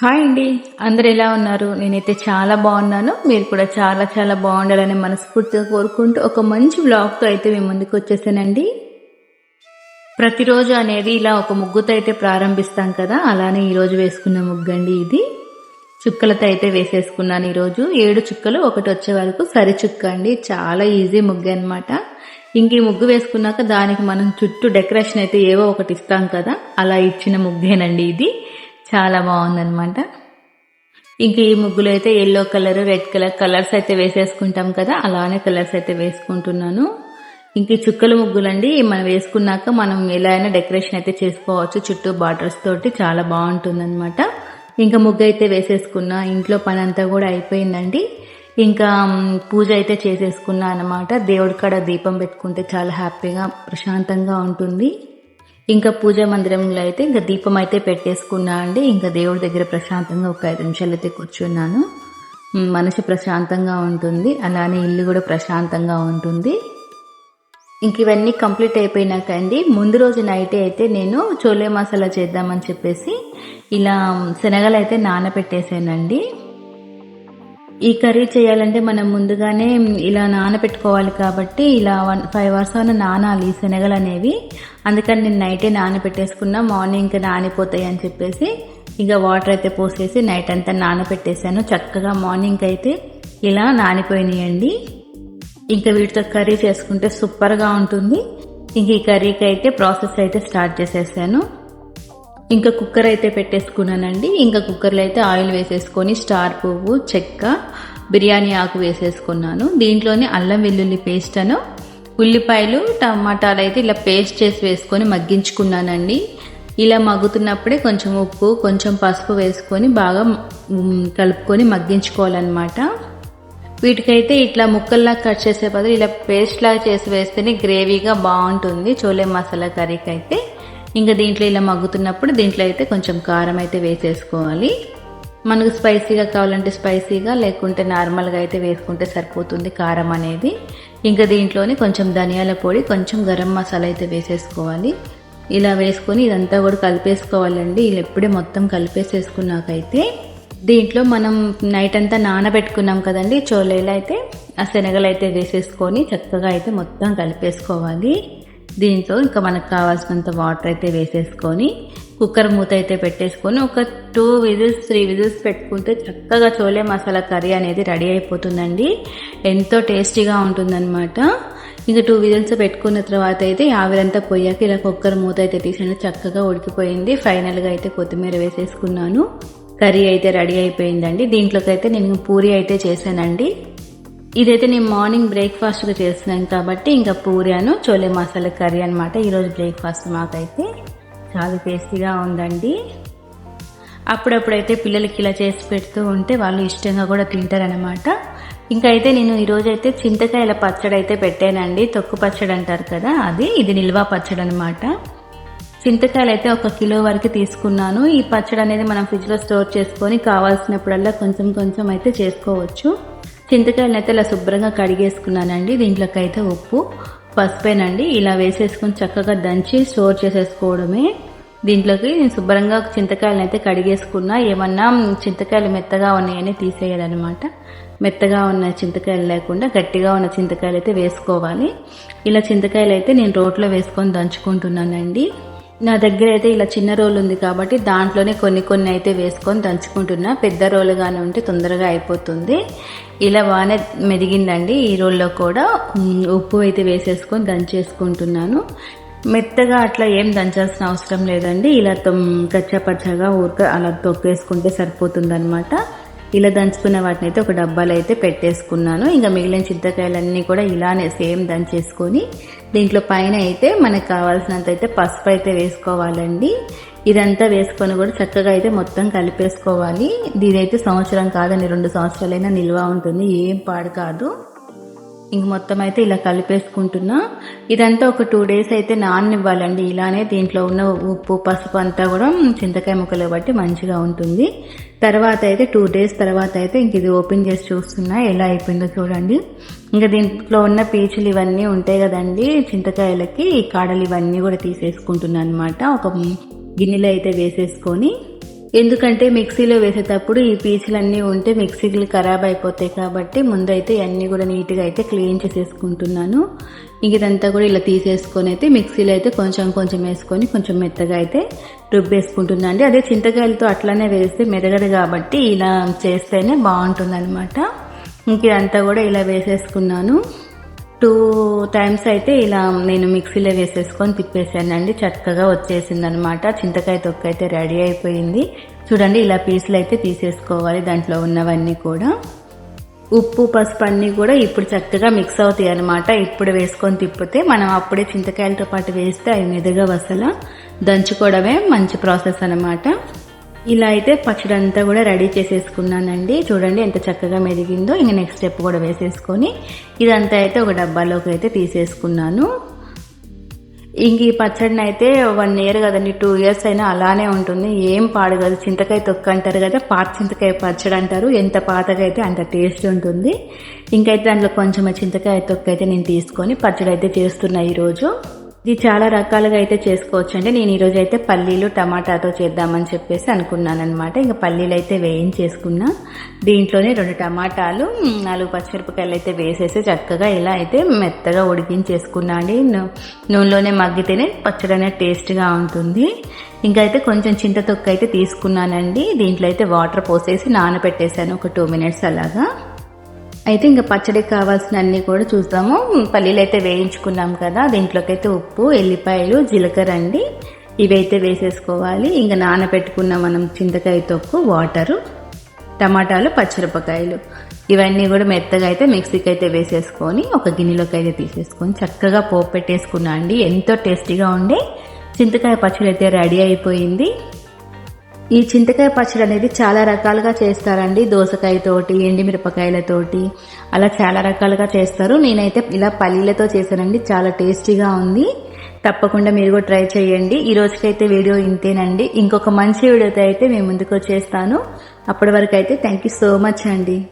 Hi అండి. అందరు ఎలా ఉన్నారు? నేనైతే చాలా బాగున్నాను. మీరు కూడా చాలా చాలా బాగుండాలని మనస్ఫూర్తిగా కోరుకుంటూ ఒక మంచి బ్లాగ్తో అయితే మేము ముందుకు వచ్చేసానండి. ప్రతిరోజు అనేది ఇలా ఒక ముగ్గుతో అయితే ప్రారంభిస్తాం కదా. అలానే ఈరోజు వేసుకున్న ముగ్గు అండి ఇది. చుక్కలతో అయితే వేసేసుకున్నాను ఈరోజు. ఏడు చుక్కలు ఒకటి వచ్చే వరకు సరి చుక్క అండి. చాలా ఈజీ ముగ్గు అనమాట ఇంక ఈ ముగ్గు వేసుకున్నాక దానికి మనం చుట్టూ డెకరేషన్ అయితే ఏవో ఒకటి ఇస్తాం కదా. అలా ఇచ్చిన ముగ్గేనండి ఇది. చాలా బాగుందనమాట ఇంక ఈ ముగ్గులు అయితే yellow colour red colour colours అయితే వేసేసుకుంటాం కదా అలానే కలర్స్ అయితే వేసుకుంటున్నాను. ఇంక చుక్కల ముగ్గులు ముగ్గులండి మనం వేసుకున్నాక మనం ఎలా అయినా డెకరేషన్ అయితే చేసుకోవచ్చు చుట్టూ బార్డర్స్ తోటి చాలా బాగుంటుందన్నమాట. ఇంకా ముగ్గు అయితే వేసేసుకున్నా ఇంట్లో పని అంతా కూడా అయిపోయిందండి. ఇంకా పూజ అయితే చేసేసుకున్నా అనమాట దేవుడి కాడ దీపం పెట్టుకుంటే చాలా హ్యాపీగా ప్రశాంతంగా ఉంటుంది. ఇంకా పూజా మందిరంలో అయితే ఇంకా దీపం అయితే పెట్టేసుకున్నా అండి. ఇంకా దేవుడి దగ్గర ప్రశాంతంగా ఒక ఐదు నిమిషాలు అయితే కూర్చున్నాను. మనసు ప్రశాంతంగా ఉంటుంది. అలానే ఇల్లు కూడా ప్రశాంతంగా ఉంటుంది. ఇంక ఇవన్నీ కంప్లీట్ అయిపోయినాక అండి ముందు రోజు నైట్ అయితే నేను చోలే మసాలా చేద్దామని చెప్పేసి ఇలా శనగలు అయితే నానబెట్టేసానండి. ఈ కర్రీ చేయాలంటే మనం ముందుగానే ఇలా నానబెట్టుకోవాలి కాబట్టి ఇలా వన్ ఫైవ్ అవర్స్ అయినా నానాలి శనగలు అనేవి. అందుకని నేను నైటే నానబెట్టేసుకున్నా మార్నింగ్ ఇంకా నానిపోతాయి అని చెప్పేసి ఇక వాటర్ అయితే పోసేసి నైట్ అంతా నానబెట్టేశాను చక్కగా మార్నింగ్ అయితే ఇలా నానిపోయినాయండి. ఇంకా వీటితో కర్రీ చేసుకుంటే సూపర్గా ఉంటుంది. ఇంక ఈ కర్రీకి అయితే ప్రాసెస్ అయితే స్టార్ట్ చేసేసాను. ఇంకా కుక్కర్ అయితే పెట్టేసుకున్నానండి. ఇంకా కుక్కర్లో అయితే ఆయిల్ వేసేసుకొని స్టార్ పువ్వు చెక్క బిర్యానీ ఆకు వేసేసుకున్నాను. దీంట్లోనే అల్లం వెల్లుల్లి పేస్ట్ అను ఉల్లిపాయలు టమాటాలు అయితే ఇలా పేస్ట్ చేసి వేసుకొని మగ్గించుకున్నానండి. ఇలా మగ్గుతున్నప్పుడే కొంచెం ఉప్పు కొంచెం పసుపు వేసుకొని బాగా కలుపుకొని మగ్గించుకోవాలన్నమాట. వీటికైతే ఇట్లా ముక్కల్లా కట్ చేసే బదులు ఇలా పేస్ట్లా చేసి వేస్తేనే గ్రేవీగా బాగుంటుంది. చోలే మసాలా కర్రీకి అయితే ఇంకా దీంట్లో ఇలా మగ్గుతున్నప్పుడు దీంట్లో అయితే కొంచెం కారం అయితే వేసేసుకోవాలి. మనకు స్పైసీగా కావాలంటే స్పైసీగా లేకుంటే నార్మల్గా అయితే వేసుకుంటే సరిపోతుంది కారం అనేది. ఇంకా దీంట్లోనే కొంచెం ధనియాల పొడి కొంచెం గరం మసాలా అయితే వేసేసుకోవాలి. ఇలా వేసుకొని ఇదంతా కూడా కలిపేసుకోవాలండి. ఇలా ఎప్పుడే మొత్తం కలిపేసేసుకున్నాకైతే దీంట్లో మనం నైట్ అంతా నానబెట్టుకున్నాం కదండి చోలేలు అయితే ఆ శనగలు అయితే వేసేసుకొని చక్కగా అయితే మొత్తం కలిపేసుకోవాలి. దీంట్లో ఇంకా మనకు కావాల్సినంత వాటర్ అయితే వేసేసుకొని కుక్కర్ మూత అయితే పెట్టేసుకొని ఒక టూ విజిల్స్ త్రీ విజిల్స్ పెట్టుకుంటే చక్కగా చోలే మసాలా కర్రీ అనేది రెడీ అయిపోతుందండి. ఎంతో టేస్టీగా ఉంటుందన్నమాట. ఇంకా టూ విజిల్స్ పెట్టుకున్న తర్వాత అయితే ఆవిరంతా పోయాక ఇలా కుక్కర్ మూత అయితే తీసాను చక్కగా ఉడికిపోయింది. ఫైనల్గా అయితే కొత్తిమీర వేసేసుకున్నాను. కర్రీ అయితే రెడీ అయిపోయిందండి. దీంట్లోకి అయితే నేను పూరి అయితే చేశానండి. ఇదైతే నేను మార్నింగ్ బ్రేక్ఫాస్ట్గా చేస్తున్నాను కాబట్టి ఇంకా పూరిను చోలే మసాలా కర్రీ అనమాట ఈరోజు బ్రేక్ఫాస్ట్ మాకైతే చాలా టేస్టీగా ఉందండి. అప్పుడప్పుడైతే పిల్లలకి ఇలా చేసి పెడుతూ ఉంటే వాళ్ళు ఇష్టంగా కూడా తింటారనమాట ఇంకా అయితే నేను ఈరోజు అయితే చింతకాయల పచ్చడి అయితే పెట్టానండి. తొక్కు పచ్చడి అంటారు కదా అది. ఇది నిల్వ పచ్చడి అనమాట చింతకాయలు అయితే ఒక కిలో వరకు తీసుకున్నాను. ఈ పచ్చడి అనేది మనం ఫ్రిడ్జ్లో స్టోర్ చేసుకొని కావాల్సినప్పుడల్లా కొంచెం కొంచెం అయితే చేసుకోవచ్చు. చింతకాయలను అయితే ఇలా శుభ్రంగా కడిగేసుకున్నానండి. దీంట్లోకి అయితే ఉప్పు పసుపేనండి. ఇలా వేసేసుకొని చక్కగా దంచి స్టోర్ చేసేసుకోవడమే. దీంట్లోకి నేను శుభ్రంగా చింతకాయలను అయితే కడిగేసుకున్నా. ఏమన్నా చింతకాయలు మెత్తగా ఉన్నాయని తీసేయాలన్నమాట మెత్తగా ఉన్న చింతకాయలు లేకుండా గట్టిగా ఉన్న చింతకాయలు అయితే వేసుకోవాలి. ఇలా చింతకాయలు అయితే నేను రోట్లో వేసుకొని దంచుకుంటున్నానండి. నా దగ్గర అయితే ఇలా చిన్న రోలు ఉంది కాబట్టి దాంట్లోనే కొన్ని కొన్ని అయితే వేసుకొని దంచుకుంటున్నా. పెద్ద రోలుగానే ఉంటే తొందరగా అయిపోతుంది. ఇలా బాగానే మెదిగిందండి ఈ రోల్లో కూడా. ఉప్పు అయితే వేసేసుకొని దంచేసుకుంటున్నాను. మెత్తగా అట్లా ఏం దంచాల్సిన అవసరం లేదండి. ఇలా తొమ్ కచ్చపచ్చగా ఊరిక అలా తొక్కేసుకుంటే సరిపోతుంది ఇలా దంచుకున్న వాటిని అయితే ఒక డబ్బాలో అయితే పెట్టేసుకున్నాను. ఇంకా మిగిలిన చింతకాయలన్నీ కూడా ఇలానే సేమ్ దంచేసుకొని దీంట్లో పైన అయితే మనకు కావాల్సినంత అయితే పసుపు అయితే వేసుకోవాలండి. ఇదంతా వేసుకొని కూడా చక్కగా అయితే మొత్తం కలిపేసుకోవాలి. దీనైతే సంవత్సరం కాదండి రెండు సంవత్సరాలైనా నిల్వ ఉంటుంది. ఏం పాడు కాదు. ఇంక మొత్తం అయితే ఇలా కలిపేసుకుంటున్నా. ఇదంతా ఒక టూ డేస్ అయితే నాననివ్వాలండి. ఇలానే దీంట్లో ఉన్న ఉప్పు పసుపు అంతా కూడా చింతకాయ ముక్కలు బట్టి మంచిగా ఉంటుంది. తర్వాత అయితే టూ డేస్ తర్వాత అయితే ఇంక ఇది ఓపెన్ చేసి చూస్తున్నా. ఎలా అయిపోయిందో చూడండి. ఇంకా దీంట్లో ఉన్న పీచులు ఇవన్నీ ఉంటాయి కదండి. చింతకాయలకి ఈ కాడలు ఇవన్నీ కూడా తీసేసుకుంటున్నాను అనమాట ఒక గిన్నెలో అయితే వేసేసుకొని ఎందుకంటే మిక్సీలో వేసేటప్పుడు ఈ పీచులన్నీ ఉంటే మిక్సీలు ఖరాబ్ అయిపోతాయి కాబట్టి ముందైతే అన్నీ కూడా నీట్గా అయితే క్లీన్ చేసేసుకుంటున్నాను. ఇంక ఇదంతా కూడా ఇలా తీసేసుకొని అయితే మిక్సీలో అయితే కొంచెం కొంచెం వేసుకొని కొంచెం మెత్తగా అయితే రుబ్బేసుకుంటున్నాను అండి. అదే చింతకాయలతో అట్లానే వేస్తే మెరగదు కాబట్టి ఇలా చేస్తేనే బాగుంటుంది అనమాట ఇంక ఇదంతా కూడా ఇలా వేసేసుకున్నాను. టూ టైమ్స్ అయితే ఇలా నేను మిక్సీలో వేసేసుకొని తిప్పేసానండి చక్కగా వచ్చేసింది అనమాట చింతకాయ తొక్క అయితే రెడీ అయిపోయింది. చూడండి ఇలా పీసులు అయితే తీసేసుకోవాలి దాంట్లో ఉన్నవన్నీ కూడా. ఉప్పు పసుపు అన్నీ కూడా ఇప్పుడు చక్కగా మిక్స్ అవుతాయి అనమాట ఇప్పుడు వేసుకొని తిప్పితే మనం అప్పుడే చింతకాయలతో పాటు వేస్తే అవి మెదుగా వసల దంచుకోవడమే మంచి ప్రాసెస్ అనమాట ఇలా అయితే పచ్చడి అంతా కూడా రెడీ చేసేసుకున్నానండి. చూడండి ఎంత చక్కగా మెదిగిందో. ఇంక నెక్స్ట్ స్టెప్ కూడా వేసేసుకొని ఇదంతా అయితే ఒక డబ్బాలోకి అయితే తీసేసుకున్నాను. ఇంక ఈ పచ్చడిని అయితే వన్ ఇయర్ కదండి టూ ఇయర్స్ అయినా అలానే ఉంటుంది. ఏం పాడు కాదు. చింతకాయ తొక్క అంటారు కదా పాత చింతకాయ పచ్చడి అంటారు. ఎంత పాతగా అయితే అంత టేస్ట్ ఉంటుంది. ఇంకైతే దాంట్లో కొంచెం చింతకాయ తొక్క అయితే నేను తీసుకొని పచ్చడి అయితే చేస్తున్నా ఈరోజు. ఇది చాలా రకాలుగా అయితే చేసుకోవచ్చు అండి నేను ఈరోజు అయితే పల్లీలు టమాటాతో చేద్దామని చెప్పేసి అనుకున్నాను అనమాట ఇంకా పల్లీలు అయితే వేయించేసుకున్నా. దీంట్లోనే రెండు టమాటాలు నాలుగు పచ్చిమిరపకాయలు అయితే వేసేసి చక్కగా ఇలా అయితే మెత్తగా ఉడికించేసుకున్నా అండి. నూనెలోనే మగ్గితేనే పచ్చడి అనేది టేస్ట్గా ఉంటుంది. ఇంకా అయితే కొంచెం చింత తొక్క అయితే తీసుకున్నానండి. దీంట్లో అయితే వాటర్ పోసేసి నానబెట్టేశాను ఒక టూ మినిట్స్ అలాగా. అయితే ఇంకా పచ్చడికి కావాల్సినన్నీ కూడా చూస్తాము పల్లీలు అయితే వేయించుకున్నాం కదా దీంట్లోకి అయితే ఉప్పు ఎల్లిపాయలు జీలకర్ర అండి. ఇవైతే వేసేసుకోవాలి. ఇంకా నానబెట్టుకున్న మనం చింతకాయ తొక్కు వాటరు టమాటాలు పచ్చిమిరపకాయలు. ఇవన్నీ కూడా మెత్తగా అయితే మిక్సీకి అయితే వేసేసుకొని ఒక గిన్నెలోకి అయితే తీసేసుకొని చక్కగా పోపు పెట్టేసుకున్నా అండి. ఎంతో టేస్టీగా ఉండే. చింతకాయ పచ్చడి అయితే రెడీ అయిపోయింది. ఈ చింతకాయ పచ్చడి అనేది చాలా రకాలుగా చేస్తారండి. దోసకాయతోటి ఎండిమిరపకాయలతోటి అలా చాలా రకాలుగా చేస్తారు. నేనైతే ఇలా పల్లీలతో చేశానండి. చాలా టేస్టీగా ఉంది. తప్పకుండా మీరు కూడా ట్రై చేయండి. ఈ రోజుకైతే వీడియో ఇంతేనండి. ఇంకొక మంచి వీడియోతో అయితే మేము ముందుకు వచ్చేస్తాను. అప్పటి వరకు అయితే థ్యాంక్ యూ సో మచ్ అండి.